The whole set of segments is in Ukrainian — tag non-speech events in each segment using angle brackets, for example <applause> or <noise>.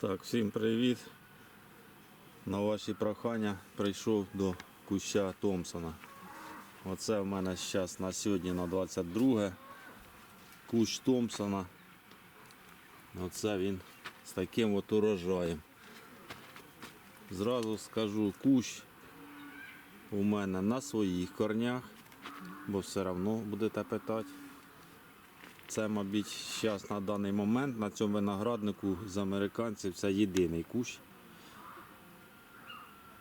Так, всім привіт. На ваші прохання прийшов до куща Томпсона. Оце в мене зараз на сьогодні на 22 кущ Томпсона. Оце він з таким от урожаєм. Зразу скажу, кущ у мене на своїх корнях, бо все одно будете питати. Це, мабуть, зараз на даний момент на цьому винограднику з американців це єдиний кущ.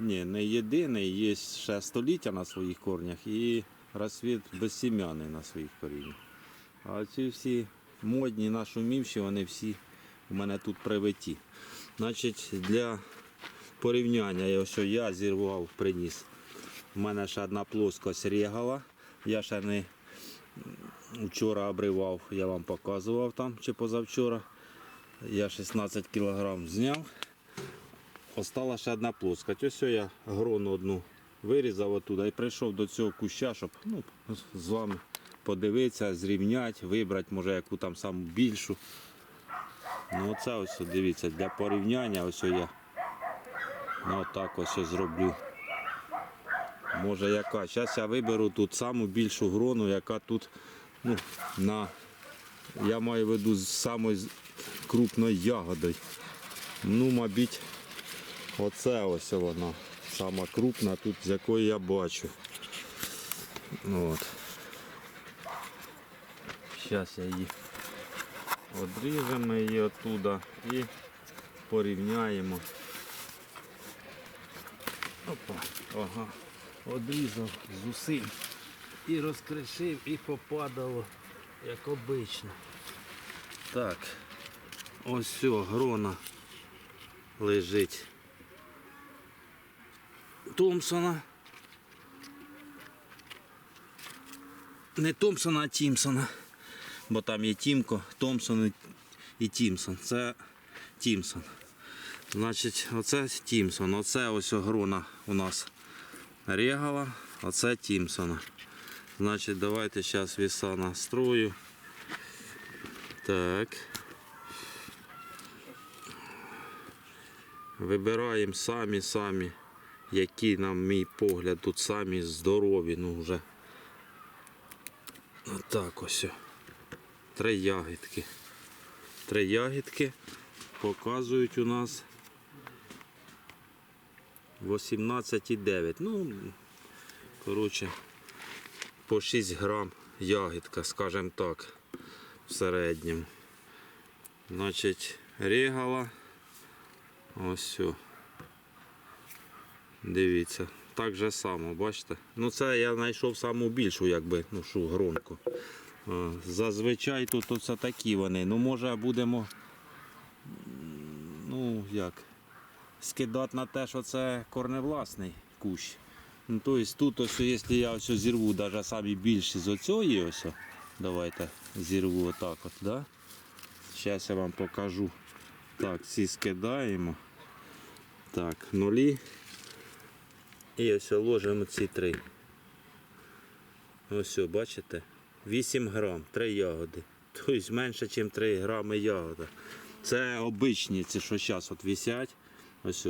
Ні, не єдиний, є ще століття на своїх корнях і розсвіт безсім'яний на своїх коріннях. А ці всі модні нашумівші, вони всі у мене тут привиті. Значить, для порівняння, ось я зірвав, приніс. У мене ще одна плоскость регала. Я ще не Вчора обривав, я вам показував там чи позавчора. Я 16 кг зняв. Остала ще одна плоскость. Ось я грону одну вирізав оттуда і прийшов до цього куща, щоб ну, з вами подивитися, зрівняти, вибрати, може, яку там саму більшу. Ну оце ось дивіться, для порівняння ось я ну, отак ось зроблю. Може яка. Зараз я виберу тут саму більшу грону, яка тут ну, на, я маю в виду з самою крупною ягодою. Ну, мабуть, оце ось вона. Сама крупна тут, з якої я бачу. От. Зараз я її одріжемо її оттуда і порівняємо. Опа, ага. Одрізав з усім і розкришив, і попадало, як обично. Так, ось все, грона лежить. Томпсона. Не Томпсона, а Тімсона. Бо там є Тімко, Томпсон і- Тімсон. Це Тімсон. Значить, оце Тімсон. Оце ось грона у нас Регала, оце Тімсона. Значить, давайте зараз віса настрою. Так. Вибираємо самі-самі, які, на мій погляд, тут самі здорові. Ну вже. Отак ось. Три ягідки. Три ягідки показують у нас 18,9. Ну, коротше, по 6 грам ягідка, скажімо так, в середньому. Значить, регала. Ось все. Дивіться. Так же само, бачите? Ну це я знайшов саму більшу, якби, ну що, гронку. Зазвичай тут оце такі вони. Ну може будемо. Ну як скидати на те, що це корневласний кущ. Ну, тобто тут, ось, якщо я ось зірву навіть самі більші з оцієї, ось, давайте зірву отак от, да? Зараз я вам покажу. Так, ці скидаємо. Так, нулі. І ось ложимо ці три. Ось, бачите? 8 грам, 3 ягоди. Тобто менше, ніж 3 грами ягода. Це обичні, ці, що зараз от висять. Ось.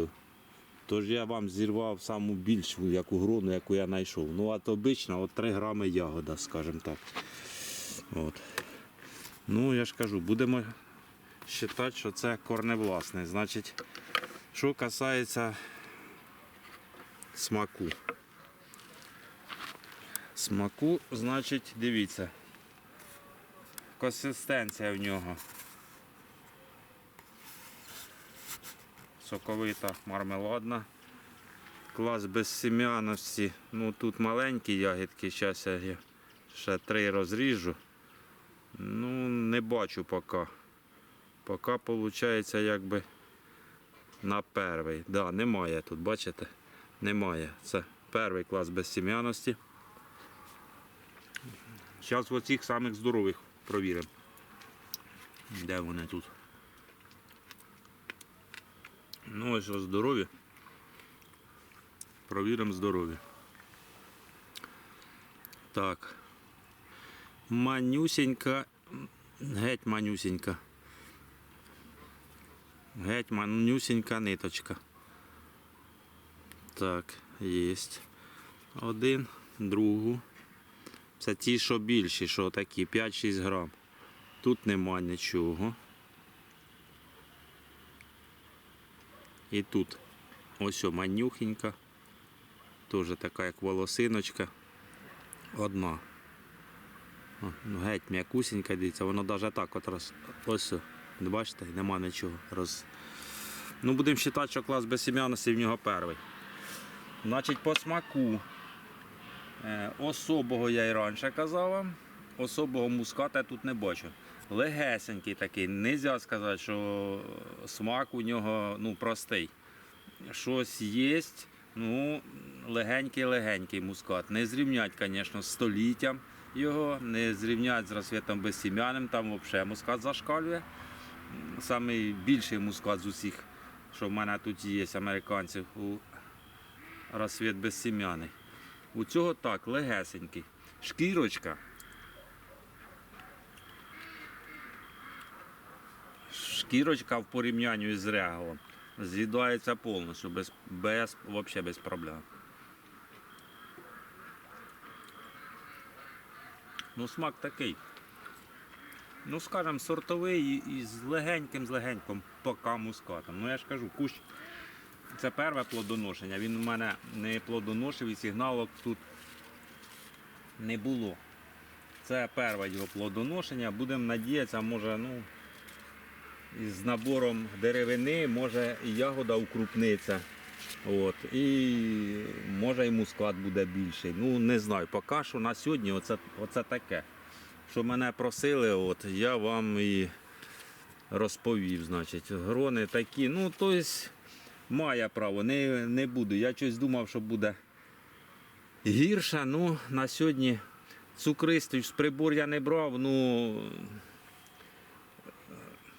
Тож я вам зірвав саму більшу яку грону, яку я знайшов. Ну, от обична, от 3 грами ягода, скажімо так. От. Ну, я ж кажу, будемо вважати, що це корневласне. Значить, що касається смаку. Смаку, значить, дивіться. Консистенція в нього. Соковита, мармеладна. Клас безсім'яності. Ну тут маленькі ягідки, зараз я ще три розріжу. Ну, не бачу поки. Поки виходить якби на перший. Да, немає тут, бачите? Немає. Це перший клас безсім'яності. Зараз оцих самих здорових провіримо. Де вони тут? Ну ось ось здорові. Провіримо здорові. Так. Манюсенька. Геть манюсенька. Геть манюсінька ниточка. Так, є. Один, другу. Це ті, що більші, що такі, 5-6 грам. Тут нема нічого. І тут ось о, манюхенька. Теж така як волосиночка. Одна. Ну, геть м'якусенька, дивіться, воно навіть так от роз... ось, бачите, нема нічого. Роз... Ну, будемо вважати, що клас безсім'яності в нього перший. Значить, по смаку е, особого я і раніше казав вам, особого муската я тут не бачу. Легесенький такий, не можна сказати, що смак у нього ну, простий. Щось є, ну, легенький-легенький мускат. Не зрівнять, звісно, з століттям його, не зрівнять з розсвітом безсім'яним, там взагалі мускат зашкалює. Самий більший мускат з усіх, що в мене тут є американців у розсвіт безсім'яний. У цього так, легесенький. Шкірочка. Шкірочка в порівнянні з регалом з'їдається повністю, без, без, взагалі без проблем. Ну, смак такий. Ну, скажімо, сортовий і з легеньким, з легеньким пока мускатом. Ну я ж кажу, кущ це перше плодоношення. Він у мене не плодоношив і сигналок тут не було. Це перше його плодоношення. Будемо надіятися, може, ну, з набором деревини, може і ягода укрупниться. От. І може і мускат буде більший. Ну не знаю, поки що на сьогодні оце, оце таке. Що мене просили, от, я вам і розповів. Значить, грони такі. Ну, тобто, має право, не, не буду. Я щось думав, що буде гірше. Ну, на сьогодні цукристий прибор я не брав, ну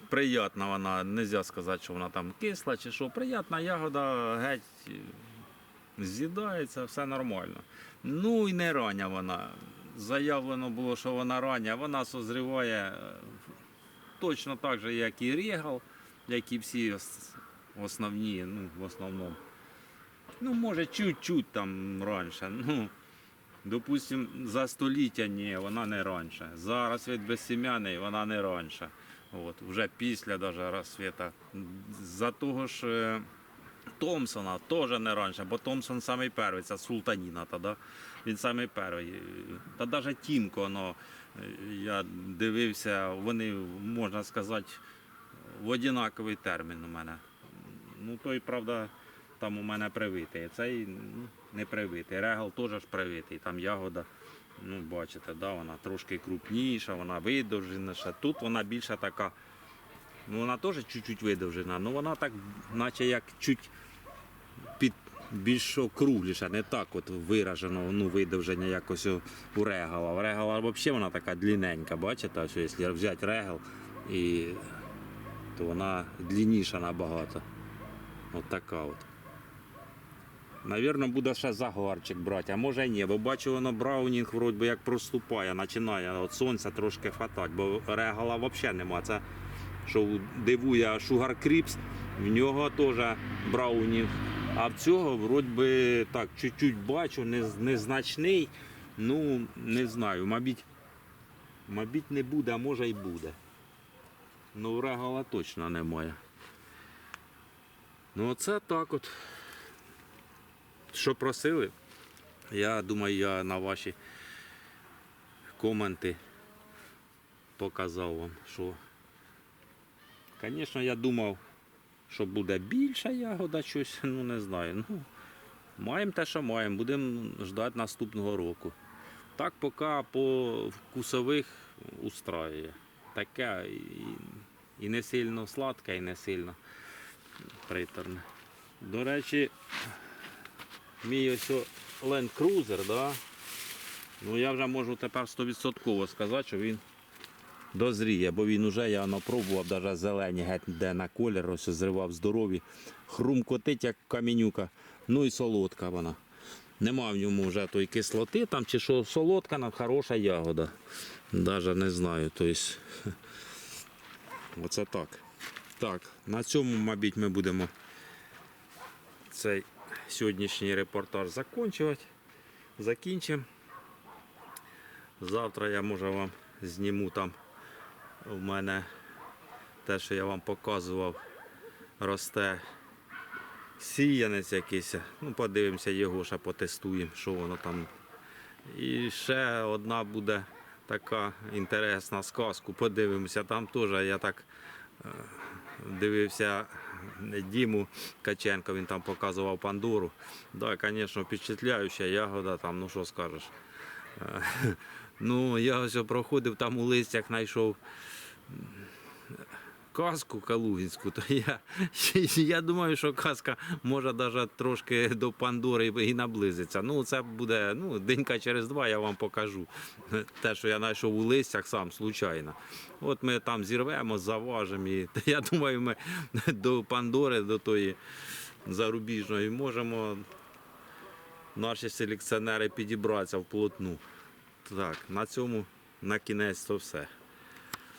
приятна вона, не можна сказати, що вона там кисла чи що. Приятна ягода, геть з'їдається, все нормально. Ну і не рання вона. Заявлено було, що вона рання, вона созріває е, точно так же, як і регал, як і всі основні, ну, в основному. Ну, може, чуть-чуть там раніше. Ну, допустим, за століття ні, вона не раніше. За розсвіт безсім'яний вона не раніше. От, вже після даже розсвіта. За того ж е, Томпсона теж не раніше, бо Томпсон самий перший, це Султаніна тоді. Він самий перший. Та навіть Тімко, воно, е, я дивився, вони, можна сказати, в однаковий термін у мене. Ну, той, правда, там у мене привитий. Цей ну, не привитий. Регал теж привитий, там ягода. Ну, бачите, да, вона трошки крупніша, вона видовженіша. Тут вона більша така. Ну, вона теж чуть-чуть видовжена, але вона так, наче як чуть під більш округліша, не так от виражено, ну, видовження якось у- регала. У регала взагалі вона така длинненька, бачите, ось якщо взяти регал, і, то вона длинніша набагато. От така от. Навірно, буде ще загарчик брати, а може ні, бо бачу, воно браунінг вроді як проступає, починає від сонця трошки хватати, бо регала взагалі нема. Це що дивує Sugar Crips, в нього теж браунінг. А в цього вроді би так, чуть-чуть бачу, незначний. Ну, не знаю, мабуть, мабуть, не буде, а може й буде. Ну, регала точно немає. Ну, оце так от. Що просили? Я думаю, я на ваші коменти показав вам, що. Звісно, я думав, що буде більша ягода, щось, ну не знаю. Ну, маємо те, що маємо, будемо ждати наступного року. Так поки по вкусових устраює. Таке і, і не сильно сладке, і не сильно приторне. До речі, мій ось Land Cruiser, да? ну я вже можу тепер 100% сказати, що він дозріє, бо він уже я напробував, навіть зелені, геть де на колір, ось зривав здорові. Хрумкотить, як камінюка, ну і солодка вона. Нема в ньому вже тої кислоти, там чи що солодка, хороша ягода. Навіть не знаю. Тобто, <laughs> оце так. Так, на цьому, мабуть, ми будемо цей сьогоднішній репортаж закінчувати. Закінчимо. Завтра я може вам зніму там у мене те, що я вам показував, росте сіянець якийсь. Ну, подивимося його, ще потестуємо, що воно там. І ще одна буде така інтересна сказку. Подивимося. Там теж я так е, дивився Діму Каченко, він там показував Пандору. Да, звісно, впечатляюча ягода, там, ну що скажеш. Е, <laughs> Ну, я ось проходив там у листях, знайшов казку калугінську, то я, <laughs> я думаю, що казка може навіть трошки до Пандори і наблизиться. Ну, це буде ну, денька через два, я вам покажу. Те, що я знайшов у листях сам случайно. От ми там зірвемо, заважимо. І <laughs> я думаю, ми до Пандори, до тої зарубіжної, можемо наші селекціонери підібратися вплотну. Так, на цьому на кінець то все.